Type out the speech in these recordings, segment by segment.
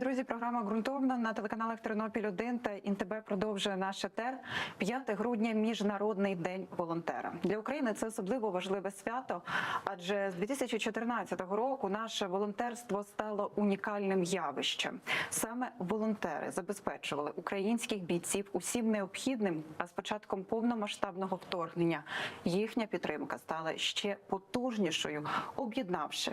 друзі. Програма ґрунтовна на телеканалах Тернопіль 1 та ІНТБ продовжує наш етер. 5 грудня міжнародний день волонтера для України. Це особливо важливе свято, адже з 2014 року наше волонтерство стало унікальним явищем. Саме волонтери забезпечували українських бійців усім необхідним. А з початком повномасштабного вторгнення їхня підтримка стала ще потужнішою, об'єднавши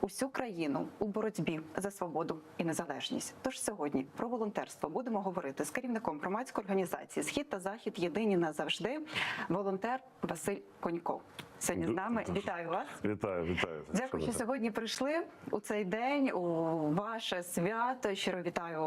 усю країну у боротьбі за свободу і незалежність. Тож сьогодні про волонтерство будемо говорити з керівником громадської організації Схід та Захід єдині назавжди. Волонтер Василь Конько. Сьогодні з нами вітаю вас. Вітаю, вітаю. Дякую, що сьогодні прийшли у цей день у ваше свято. Щиро вітаю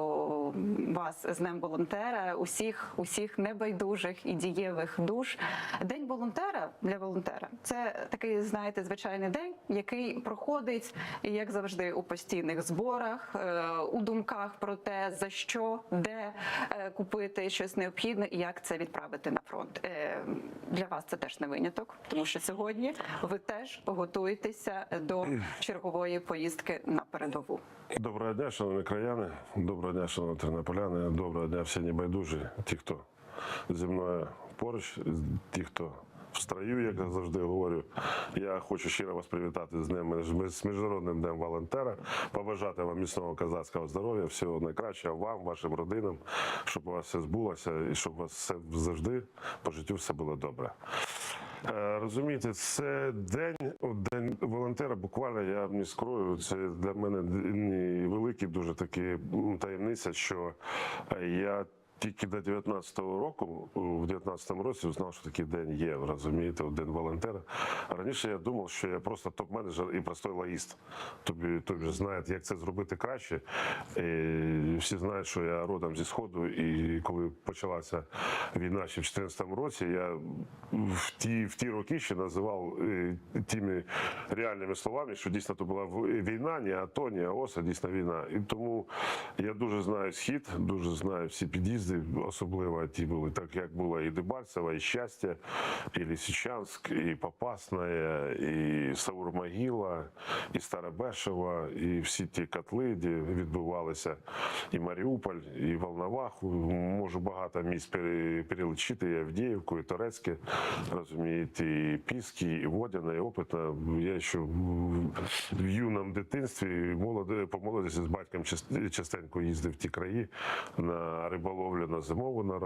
вас з Днем волонтера, усіх, усіх небайдужих і дієвих душ. День волонтера для волонтера це такий, знаєте, звичайний день, який проходить, як завжди, у постійних зборах, е, у думках про те, за що, де е, купити щось необхідне і як це відправити на фронт. Е, Для вас це теж не виняток, тому що сьогодні ви теж готуєтеся до чергової поїздки на передову. Доброго дня, шановні краяни, доброго дня, шановні тернополяни, доброго дня всі небайдужі, ті, хто зі мною поруч, ті, хто в строю, як я завжди говорю. Я хочу щиро вас привітати з днем з міжнародним днем волонтера, побажати вам міцного козацького здоров'я, всього найкращого вам, вашим родинам, щоб у вас все збулося і щоб у вас все завжди по життю все було добре. Е, Розумієте, це день, день волонтера. Буквально я не скрою. Це для мене великі, дуже такі таємниця, що я. Тільки до 19-го року, в 19-му році, узнав, що такий день є. Розумієте, день волонтера. Раніше я думав, що я просто топ-менеджер і простой логіст. Тобі тобі знаєте, як це зробити краще. І всі знають, що я родом зі сходу, і коли почалася війна ще в 14-му році, я в ті, в ті роки ще називав е, тими реальними словами, що дійсно то була війна, не АТО, не АОС, а дійсно війна. І тому я дуже знаю схід, дуже знаю всі під'їзди, особливо ті були, так як було і Дебальцево, і Щастя, і Лисичанськ, і Попасна, і Саур-Могила, і Старобешево, і всі ті котли, де відбувалися і Маріуполь, і Волноваху. Можу багато місць пере- перелічити, і Авдіївку, і Торецьке, розумієте, і Піски, і Водяна, і Опитна. Я ще в, юному дитинстві молоде, по з батьком частенько їздив в ті краї на риболовлю, на зимову на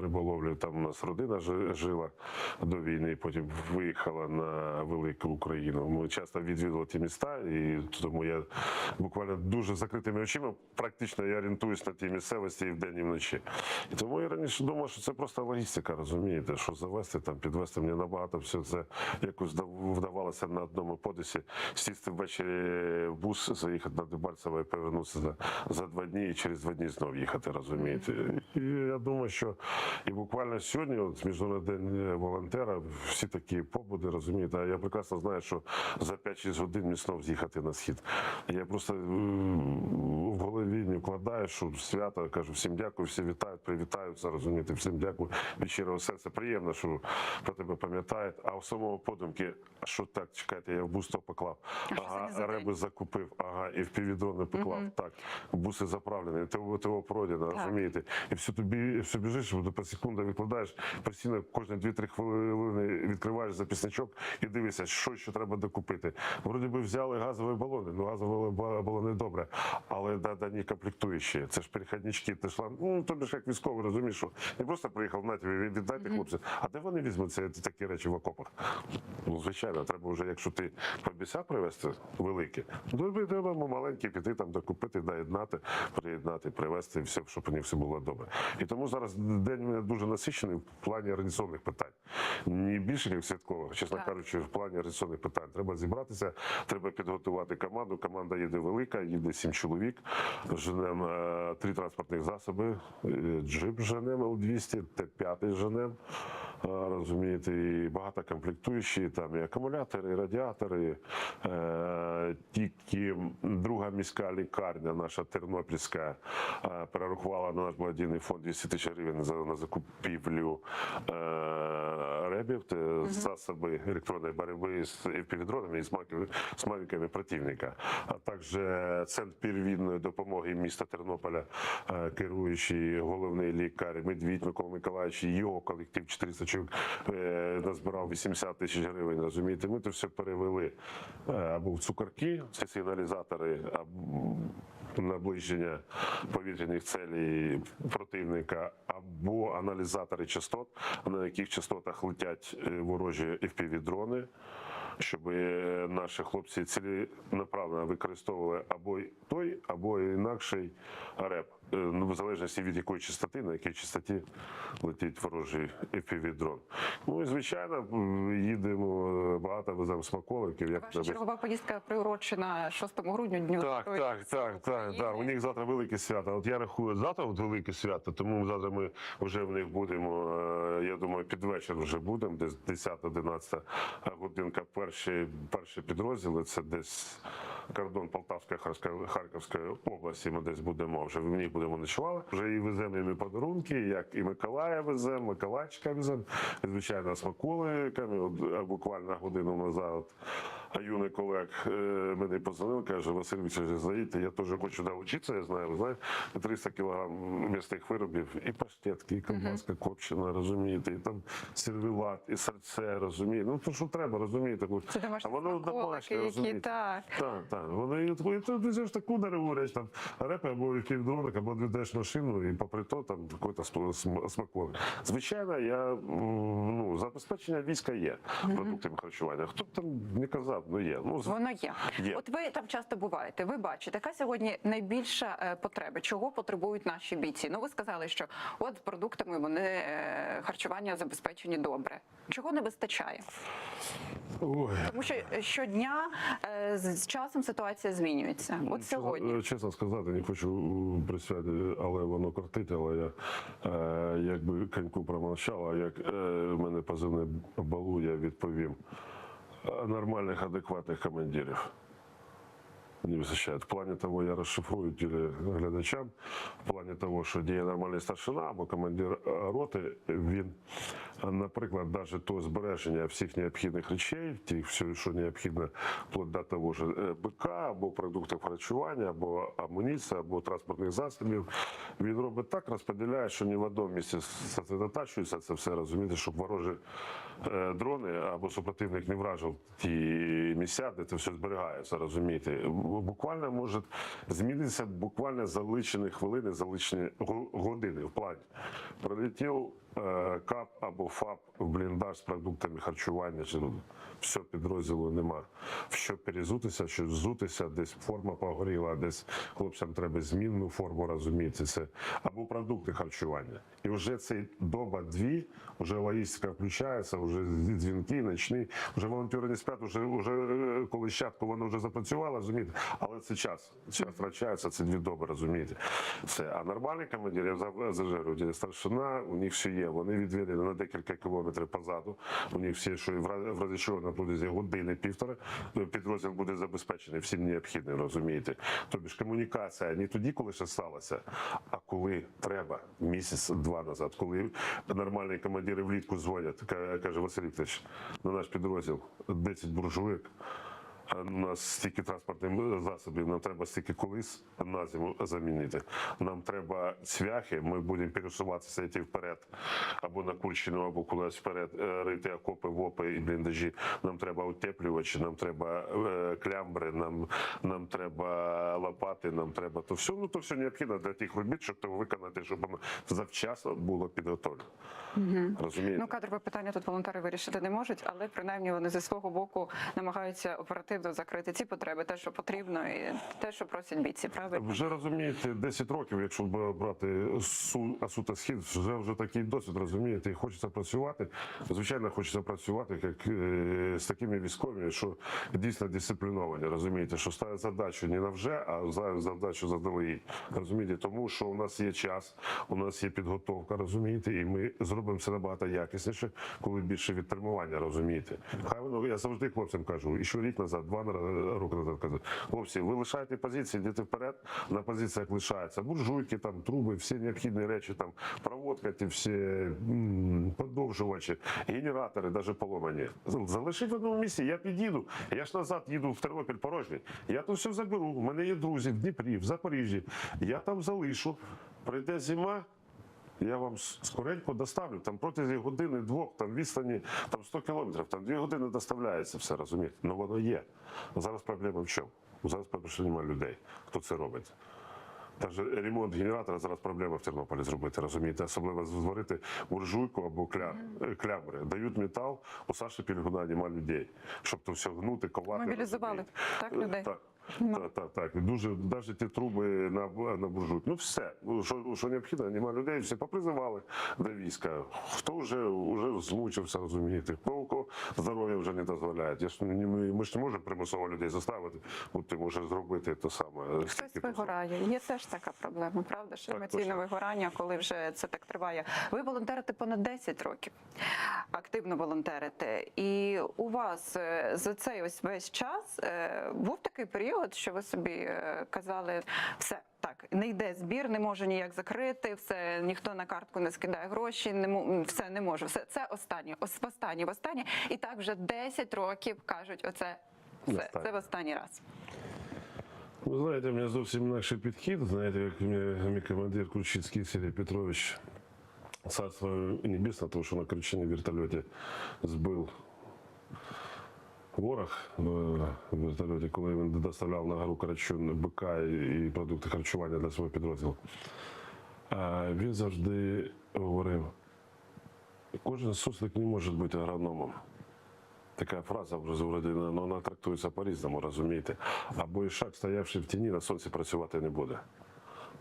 риболовлю. Там у нас родина жи- жила до війни, потім виїхала на велику Україну. Ми часто відвідували ті міста, і тому я буквально дуже закритими очима практично я орієнтуюсь на ті місцевості і вдень, і вночі. І тому я раніше думав, що це просто логістика, розумієте, що завести там, підвести мені набагато все це якось вдав- вдавалося на одному подисі, сісти ввечері в бус, заїхати на Дебальцево і повернутися за, за два дні і через два дні знов їхати, розумієте. І я думаю, що і буквально сьогодні, от Міжнародний день волонтера, всі такі побуди, розумієте, а я прекрасно знаю, що за 5-6 годин мені знов з'їхати на схід. Я просто в голові не вкладаю, що свято кажу всім дякую, всі вітають, привітаються, розумієте, всім дякую від щирого серця. Приємно, що про тебе пам'ятають. А в самому подумки, що так, чекайте, я в бусто поклав. Ага, реби закупив, ага, і в піввідрони поклав. Так, буси заправлені, ТВ, ТВ пройдено, розумієте. І все тобі все біжиш, до по секунду відкладаєш, постійно кожні 2-3 хвилини відкриваєш записничок і дивишся, що ще треба докупити. Вроді би взяли газові балони, ну газові ба- балони добре, але да, да, не комплектуючі. Це ж перехіднички, ти ж лам- ну тобі ж як військовий, розумієш, що не просто приїхав на тебе віддати хлопці, а де вони візьмуть ці такі речі в окопах? Ну, звичайно, треба вже, якщо ти пообіцяв привезти велике, то тобі треба маленькі піти там докупити, доєднати, приєднати, привезти, все, щоб у них все було добре. І тому зараз день мене дуже насичений в плані організаційних питань. Не більше як святкових, чесно Так. кажучи, в плані організаційних питань. Треба зібратися, треба підготувати команду. Команда їде велика, їде сім чоловік. Женемо е, три транспортних засоби, е, джип женем Л-200, Т-5 женем. Розумієте, і багатокомплектуючі, там і акумулятори, і радіатори. Е, Тільки друга міська лікарня, наша Тернопільська, е, перерахувала на наш благодійний фонд 200 тисяч гривень за на закупівлю е, ребів, це засоби електронної боротьби з епівідронами і з мавіками противника, а також центр первинної допомоги міста Тернополя, е, керуючий головний лікар Медвідь Микола Миколаївич, його колектив 400 чоловік е, назбирав 80 тисяч гривень. Розумієте, ми це все перевели е, або в цукорки, це сигналізатори, або наближення повітряних целей противника, або аналізатори частот, на яких частотах летять е, ворожі FPV-дрони, щоб наші хлопці ціленаправленно використовували або той, або інакший реп, ну, в залежності від якої частоти, на якій частоті летить ворожий FPV-дрон. Ну і звичайно, їдемо е, багато веземо смаколиків. Як Ваша чергова поїздка приурочена 6 грудня дню так, Збройних так, так, так, так. У них завтра велике свято. От я рахую завтра от велике свято, тому завтра ми вже в них будемо. е, Я думаю, під вечір вже будемо, десь 10-11 годинка. Перші, перші підрозділи це десь кордон Полтавської Харківської- області. Ми десь будемо вже в ній будемо ночували. Вже і веземо їм подарунки, як і Миколая веземо, Миколайчика веземо. Звичайно, смаколиками. От е, буквально годину назад. А юний колег е, мене позвонив, каже, Василь Вікторович, заїдьте, я теж хочу навчитися, я знаю, знаєте, 300 кілограм м'ясних виробів, і паштетки, і колбаска копчена, розумієте, і там сервілат, і серце, розумієте. Ну, то, що треба, розумієте. Це а воно домашнє, розумієте. так. Так, так. Вони ти ж таку не говорять, там репи або півдронок, або віддаєш машину, і попри то там якийсь смаколик. Звичайно, я ну, забезпечення війська є продуктами харчування. Хто б там не казав, ну є. Ну, з- Воно є. Є. От ви там часто буваєте. Ви бачите, яка сьогодні найбільша е, потреба, чого потребують наші бійці? Ну ви сказали, що от з продуктами вони е, харчування забезпечені добре. Чого не вистачає? Ой. Тому що е, щодня е, з з часом ситуація змінюється. От сьогодні. Чесно, сказати, не хочу присвяти, але воно кортить, але я е, якби коньку промовчав, а як е, в мене позивний балу, я відповім. Нормальних, адекватних командирів. Не вистачає. В плані того, я розшифрую телеглядачам, в плані того, що діє нормальний старшина або командир роти, він, наприклад, навіть то збереження всіх необхідних речей, тих, все, що необхідно, вплоть того ж е, БК, або продуктів харчування, або амуніція, або транспортних засобів, він робить так, розподіляє, що ні в одному місці сосредотачується це все, розумієте, щоб ворожі е, дрони або супротивник не вражив ті місця, де це все зберігається, розумієте. Буквально може змінитися буквально за лічені хвилини, за лічені го- години в плані. Прилетів е, КАП або ФАП в бліндаж з продуктами харчування, чи все підрозділу нема. Що перезутися, що взутися, десь форма погоріла, десь хлопцям треба змінну форму, розумієте, це або продукти харчування. І вже цей доба-дві, вже логістика включається, вже дзвінки, ночні, вже волонтери не сплять, вже, вже е, коли щатку воно вже запрацювало, розумієте, але це час. Час втрачається, це дві доби, розумієте. Це, а нормальний командир, я за- зажарую, старшина, у них все є, вони відведені на декілька кілометрів позаду, у них всі, що в разі- чого на протязі години півтори підрозділ буде забезпечений всім необхідним, розумієте. Тобто ж комунікація не тоді, коли ще сталося, а коли треба, місяць-два назад, коли нормальні командири влітку дзвонять, каже Василь Вікторович, на наш підрозділ 10 буржуйок, а у нас стільки транспортних засобів, нам треба стільки колись на зиму замінити. Нам треба цвяхи, ми будемо пересуватися йти вперед, або на Курщину, або кудись вперед, е, рити окопи, вопи і бліндажі. Нам треба утеплювачі, нам треба е, клямбри, нам, нам треба лопати, нам треба то все, ну то все необхідно для тих робіт, щоб то виконати, щоб воно завчасно було підготовлено. Розумієте? Ну, кадрове питання тут волонтери вирішити не можуть, але принаймні вони зі свого боку намагаються оперативно правда закрити ці потреби, те, що потрібно, і те, що просять бійці. Правильно? Вже розумієте, 10 років, якщо брати су, Асута Схід, вже вже такий досвід, розумієте, і хочеться працювати. Звичайно, хочеться працювати як е, з такими військовими, що дійсно дисципліновані, розумієте, що ставить задачу не на вже, а задачу заздалегідь. Розумієте, тому що у нас є час, у нас є підготовка, розумієте, і ми зробимо все набагато якісніше, коли більше відтермування, розумієте. Хай воно я завжди хлопцям кажу, і що рік назад, два роки назад казав, хлопці, ви лишаєте позиції, йдете вперед, на позиціях лишаються буржуйки, там труби, всі необхідні речі, там проводка, ті всі подовжувачі, генератори, навіть поломані. Залишіть в одному місці, я під'їду. Я ж назад їду в Тернопіль порожній. Я тут все заберу. У мене є друзі в Дніпрі, в Запоріжжі. Я там залишу. Прийде зима. Я вам скоренько доставлю. Там протягом години, двох, там відстані там 100 кілометрів, там дві години доставляється все, розумієте? Ну воно є. Зараз проблема в чому? Зараз проблема, що немає людей, хто це робить. Навіть ремонт генератора зараз проблема в Тернополі зробити, розумієте? Особливо зварити буржуйку або кля... е, клямри. Дають метал, у Саші Пільгуна нема людей, щоб то все гнути, ковати. Мобілізували, розумієте? так, людей? Так. Ну. Так, так, так. Дуже навіть ті труби на, на. Ну все, Ну, що, що необхідно, немає людей, всі попризивали до війська. Хто вже, вже змучився, розумієте, хто у кого здоров'я вже не дозволяє. Я ж, ми, ми ж не можемо примусово людей заставити, от ти можеш зробити те саме. Хтось вигорає. Є теж така проблема, правда? Що емоційне вигорання, коли вже це так триває. Ви волонтерите понад 10 років, активно волонтерите. І у вас е, за цей ось весь час е, був такий період, що ви собі е, казали, все. Так, не йде збір, не можу ніяк закрити, все ніхто на картку не скидає гроші, не все не можу. Все це останнє, ос останнє, останнє. І так вже 10 років кажуть, оце все, це в останній раз. Ви знаєте, у мене зовсім інакший підхід. Знаєте, як мій, мій командир Кручицький Сергій Петрович, царство небесне, тому що на Кручині в вертольоті збив ворог е, в вертольоті, коли він доставляв на гору бика і продукти харчування для свого підрозділу. Він завжди говорив: кожен суслик не може бути агрономом. Така фраза вже вроді, ну, вона трактується по-різному, розумієте. Або ішак, стоявши в тіні, на сонці працювати не буде.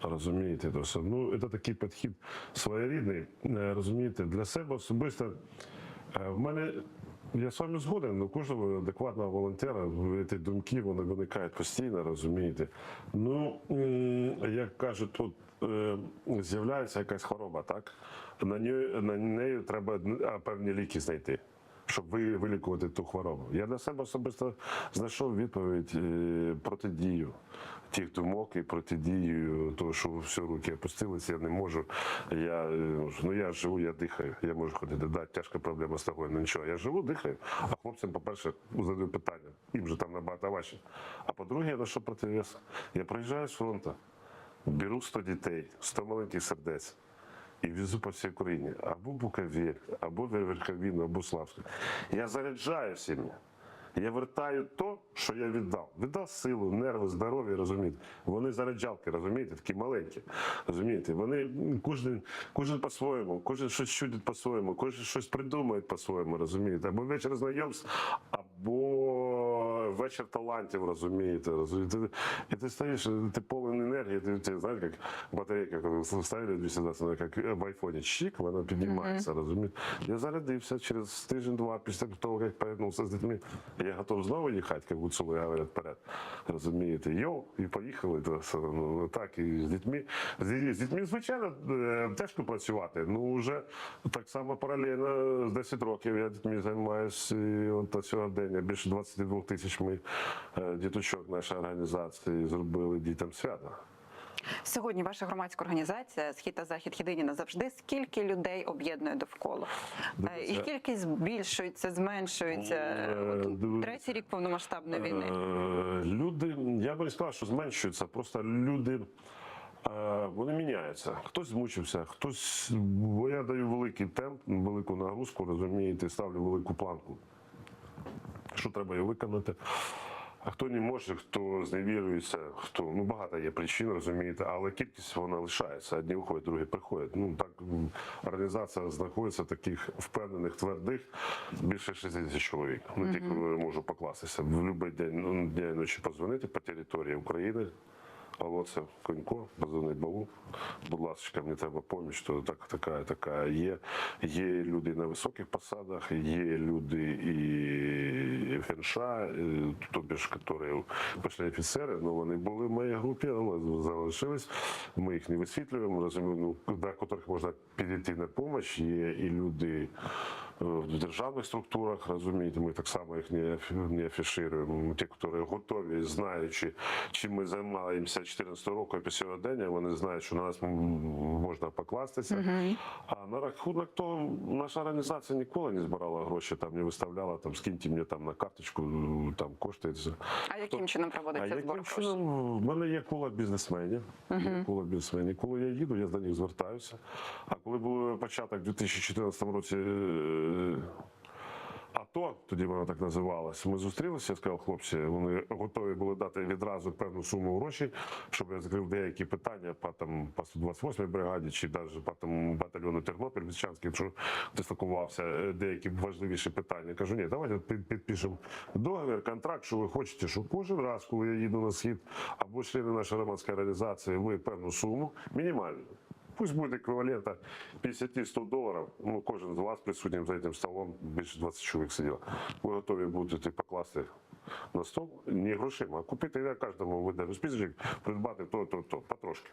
Розумієте, то. Ну, це такий підхід своєрідний. Е, Розумієте, для себе особисто. е, В мене я вами згоден, у кожного адекватного волонтера ці думки вони виникають постійно, розумієте. Ну, як кажуть, тут е, з'являється якась хвороба, так? На неї, на неї треба певні ліки знайти щоб вилікувати ту хворобу. Я для себе особисто знайшов відповідь е, протидію тих думок і протидію того, що все руки опустилися, я не можу. Я, е, ну, я живу, я дихаю, я можу ходити. Да, тяжка проблема з тобою, ну нічого. Я живу, дихаю, а хлопцям, по-перше, задаю питання. Їм же там набагато важче. А по-друге, я що противес? Я приїжджаю з фронту, беру 100 дітей, 100 маленьких сердець і везу по всій Україні. Або Буковель, або Верховіну, або Славську. Я заряджаю сім'ї. Я вертаю то, що я віддав. Віддав силу, нерви, здоров'я, розумієте. Вони заряджалки, розумієте, такі маленькі. Розумієте, вони кожен, кожен по-своєму, кожен щось чудить по-своєму, кожен щось придумає по-своєму, розумієте. Або вечір знайомств, або вечір талантів, розумієте. розумієте. І ти стоїш, ти повен енергії, ти, ти знаєш, як батарейка, коли вставили 220, вона як в айфоні, чик, вона піднімається, розумієте. Я зарядився через тиждень-два після того, як повернувся з дітьми. Я готов знову їхати, як гуцули говорять, вперед. Розумієте, йоу, і поїхали. То, ну, так, і з дітьми. З, з дітьми, звичайно, е, тяжко працювати. Ну, вже так само паралельно з 10 років я дітьми займаюся і от сьогодення. Більше 22 тисяч ми е, діточок нашої організації зробили дітям свята. Сьогодні ваша громадська організація Схід та захід єдині назавжди. Скільки людей об'єднує довкола? Е, Їх кількість збільшується, зменшується. Е, дивись. Третій рік повномасштабної війни. Люди, я би не сказав, що зменшуються, просто люди. Вони міняються. Хтось змучився, хтось. Бо я даю великий темп, велику нагрузку, розумієте, ставлю велику планку. Що треба її виконати. А хто не може, хто зневірується, хто ну багато є причин, розумієте, але кількість вона лишається. Одні виходять, другі приходять. Ну так організація знаходиться таких впевнених, твердих більше 60 чоловік. Ну тільки можу покластися в будь-який день ну, дня і ночі позвонити по території України. Алло, це Конько, позвонить Баву. Будь ласка, мені треба поміч, то так, така, така є. Є люди на високих посадах, є люди і фенша, тобі ж, які пішли офіцери, ну вони були в моїй групі, але залишились. Ми їх не висвітлюємо, розуміємо, ну, до яких можна підійти на допомогу. Є і люди в державних структурах, розумієте, ми так само їх не, афі- не афішуємо. Ті, які готові, знаючи, чим ми займаємося 14 року і по сьогодення, вони знають, що на нас можна покластися. А на рахунок того, наша організація ніколи не збирала гроші, там не виставляла, там скиньте мені там на карточку, там кошти. А яким чином А проводиться збор яким чином? В мене є кула бізнесменів. Є кула бізнесменів. Коли я їду, я до них звертаюся. А коли був початок у 2014 році. Е, АТО, тоді воно так називалось. Ми зустрілися, сказав, хлопці, вони готові були дати відразу певну суму грошей, щоб я закрив деякі питання по там по 128 бригаді чи навіть по тому батальйону Тернопіль, Віщанський, якщо дислокувався, е, деякі важливіші питання. Кажу, ні, давайте під- підпишемо договір, контракт, що ви хочете, щоб кожен раз, коли я їду на схід, або члени нашої громадської організації, ви певну суму мінімальну. Пусть буде еквівалента 50-100 доларів. Ну, кожен з вас присутнім за цим столом, більше 20 чоловік сиділо. Ви готові будете покласти на стол не грошима, а купити я кожному видаю списочок, придбати то, то, то, потрошки.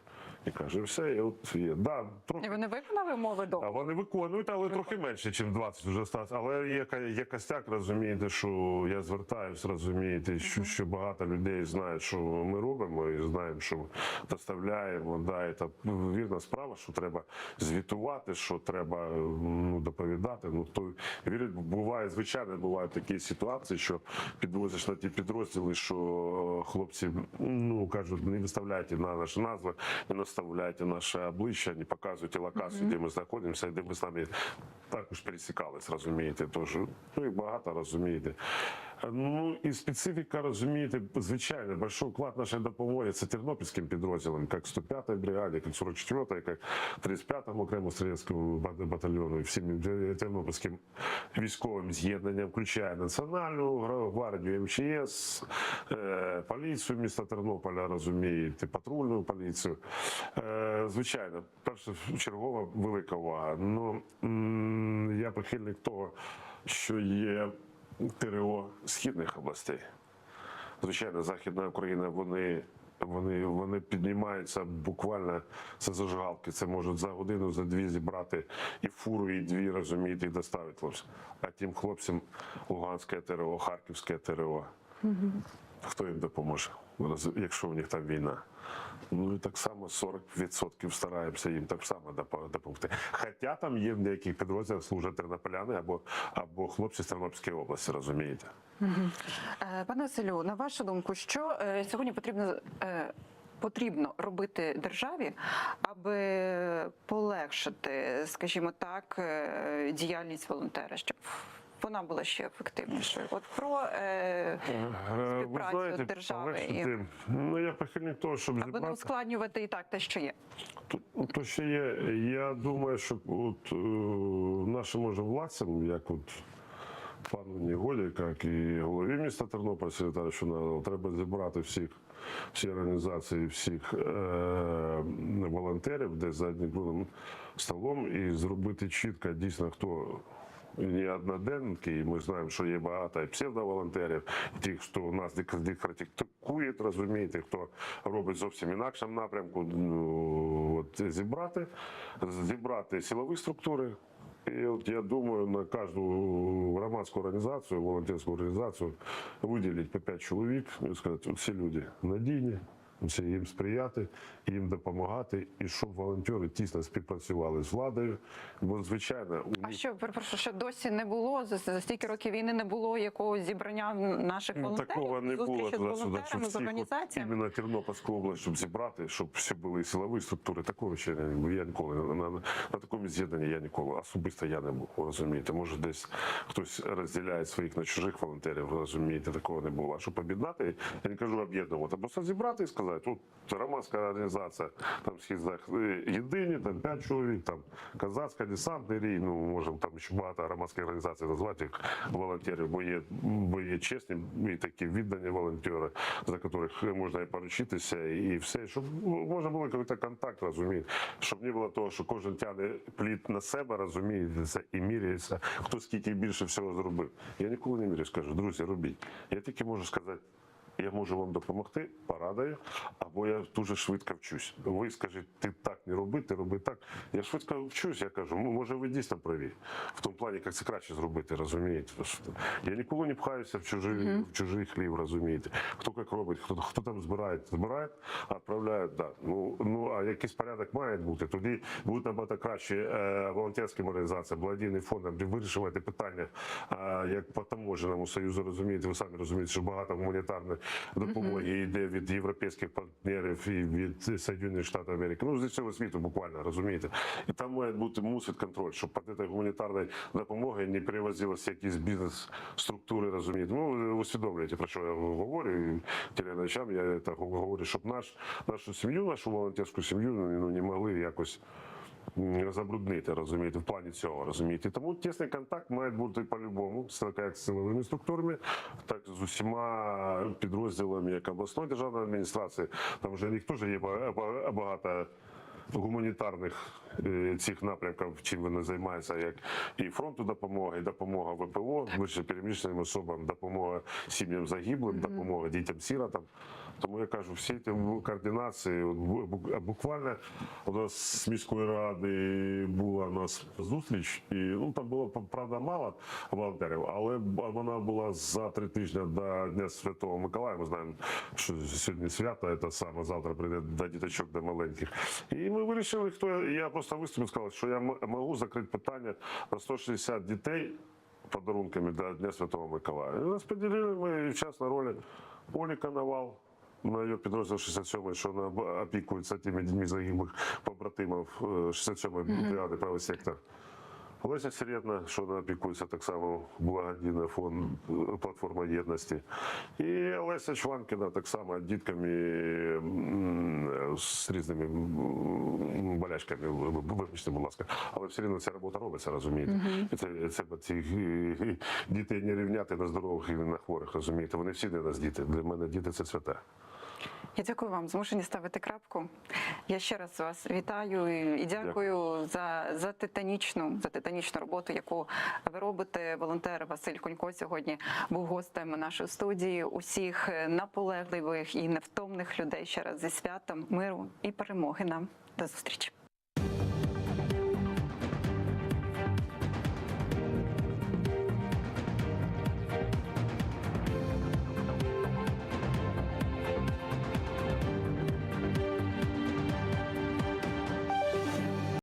І каже, все, і от є. Да, трохи. І вони виконали умови А вони виконують, але трохи менше, ніж 20 вже сталося. Але є, є костяк, розумієте, що я звертаюсь, розумієте, що, що багато людей знають, що ми робимо, і знаємо, що доставляємо. Да, і та вірна справа, що треба звітувати, що треба ну, доповідати. Ну то вірять, буває, звичайно, бувають такі ситуації, що підвозиш на ті підрозділи, що хлопці ну кажуть, не виставляйте на наші назви, не наставляйте наше обличчя, не показуйте локацію, де ми знаходимося, де ми з нами також пересікались, розумієте. Тож ну і багато розумієте. Ну і специфіка, розумієте, звичайно, большой вклад нашої допомоги це тернопільським підрозділам, як 105-й бригаді, як 44-й, як 35-му окремо стрілецькому батальйону, всім тернопільським військовим з'єднанням, включає Національну гвардію, МЧС, е, поліцію міста Тернополя, розумієте, патрульну поліцію. Е, Звичайно, першочергова велика увага. Ну я прихильник того, що є ТРО східних областей. Звичайно, Західна Україна, вони. Вони, вони піднімаються буквально це зажигалки. Це можуть за годину, за дві зібрати і фуру, і дві, розумієте, і доставити хлопцям. А тим хлопцям Луганське ТРО, Харківське ТРО. Хто їм допоможе, якщо в них там війна? Ну і так само 40% стараємося їм так само допо- допомогти. Хоча там є в деяких підрозділах служать тернополяни або, або хлопці з Тернопільської області, розумієте? Е, Пане Василю, на вашу думку, що е, сьогодні потрібно е, потрібно робити державі, аби полегшити, скажімо так, діяльність волонтера, щоб вона була ще ефективнішою? От про е, Е, Ви співпрацю знаєте, держави і ну я прихильник того, щоб аби не ускладнювати і так те, що є. То, то ще є. Я думаю, що от е, нашим може владцям, як от пану Ніголі, як і голові міста Тернополь, секретарю треба зібрати всіх, всі організації, всіх е, волонтерів, де за одним столом, і зробити чітко дійсно хто. Не одноденки, і ми знаємо, що є багато і псевдоволонтерів, і тих, хто у нас декратикує, розумієте, хто робить зовсім інакшому напрямку. Ну, от, зібрати, зібрати силові структури. І от я думаю, на кожну громадську організацію, волонтерську організацію виділити по 5 чоловік і сказати, от ці люди надійні, Це їм сприяти, їм допомагати, і щоб волонтери тісно співпрацювали з владою. Бо звичайно, у А них що перепрошую, що досі не було за, за стільки років війни не було якогось зібрання наших Ну, волонтерів? Такого не було з туди-сюди, щоб з всіх, от, іменно Тернопільську область, щоб зібрати, щоб всі були силові структури. Такого ще не було. Я ніколи на, на, на такому з'єднанні я ніколи особисто я не був. Розумієте, може десь хтось розділяє своїх на чужих волонтерів. Розумієте, такого не було. А щоб об'єднати, я не кажу об'єднувати, а просто зібрати і сказати, от громадська організація, там схід е, єдині, там п'ять чоловік, там казацька десантний рій, ну можемо там ще багато громадських організацій назвати як волонтерів, бо є, бо є чесні і такі віддані волонтери, за яких можна і поручитися, і все, щоб можна було якийсь контакт, розумієте, щоб не було того, що кожен тягне плід на себе, розумієте, це і міряється, хто скільки більше всього зробив. Я ніколи не міряю, скажу, друзі, робіть. Я тільки можу сказати. Я можу вам допомогти, порадою, або я дуже швидко вчусь. Ви скажіть, ти так не роби, ти роби так. Я швидко вчусь, я кажу, ну може ви дійсно праві. В тому плані, як це краще зробити, розумієте? Я ніколи не пхаюся в чужий, в чужий хлів, розумієте. Хто як робить, хто, хто там збирає, збирає, а відправляє, да. Ну, ну а якийсь порядок має бути. Тоді буде набагато краще е, волонтерським організаціям, благодійним фондам, де вирішувати питання, е, як по таможенному союзу, розумієте, ви самі розумієте, що багато гуманітарної допомоги йде від європейських партнерів і від Сполучених Штатів Америки. Ну, зі всього світу буквально, розумієте. І там має бути мусить контроль, щоб під цією гуманітарною допомогою не перевозилися якісь бізнес-структури, розумієте. Ну, усвідомлюєте, про що я говорю. І телеглядачам я так говорю, щоб наш, нашу сім'ю, нашу волонтерську сім'ю ну, не могли якось забруднити, розумієте, в плані цього, розумієте. Тому тісний контакт має бути по-любому, як з силовими структурами, так з усіма підрозділами, як обласної державної адміністрації. Там вже їх теж є ба- ба- багато гуманітарних е, цих напрямків, чим вони займаються, як і фронту допомога, і допомога ВПО, вище переміщеним особам, допомога сім'ям загиблим, допомога дітям сіротам. Тому я кажу, всі ці координації, буквально у нас з міської ради була у нас зустріч, і ну там було правда мало волонтерів, але вона була за три тижні до Дня Святого Миколая. Ми знаємо, що сьогодні свято, це саме завтра прийде до діточок, до маленьких. І ми вирішили, хто я просто виступив, сказав, що я можу закрити питання на 160 дітей подарунками до Дня Святого Миколая. Розподілили ми час на ролі Олі Коновал, на її підрозділ 67 що вона опікується тими дітьми загиблих побратимів е, 67-ї бригади правий сектор. Олеся Середна, що вона опікується так само благодійний фонд е, платформа єдності. І Олеся Чванкіна так само дітками з різними болячками. Ви- ви- Вибачте, будь ласка. Але все рівно ця робота робиться, розумієте. І це, це ці е, дітей не рівняти на здорових і на хворих, розумієте. Вони всі для нас діти. Для мене діти це святе. Я дякую вам, змушені ставити крапку. Я ще раз вас вітаю і- і дякую за, за титанічну за титанічну роботу, яку ви робите. Волонтер Василь Конько сьогодні був гостем нашої студії. Усіх наполегливих і невтомних людей ще раз зі святом, миру і перемоги нам. До зустрічі.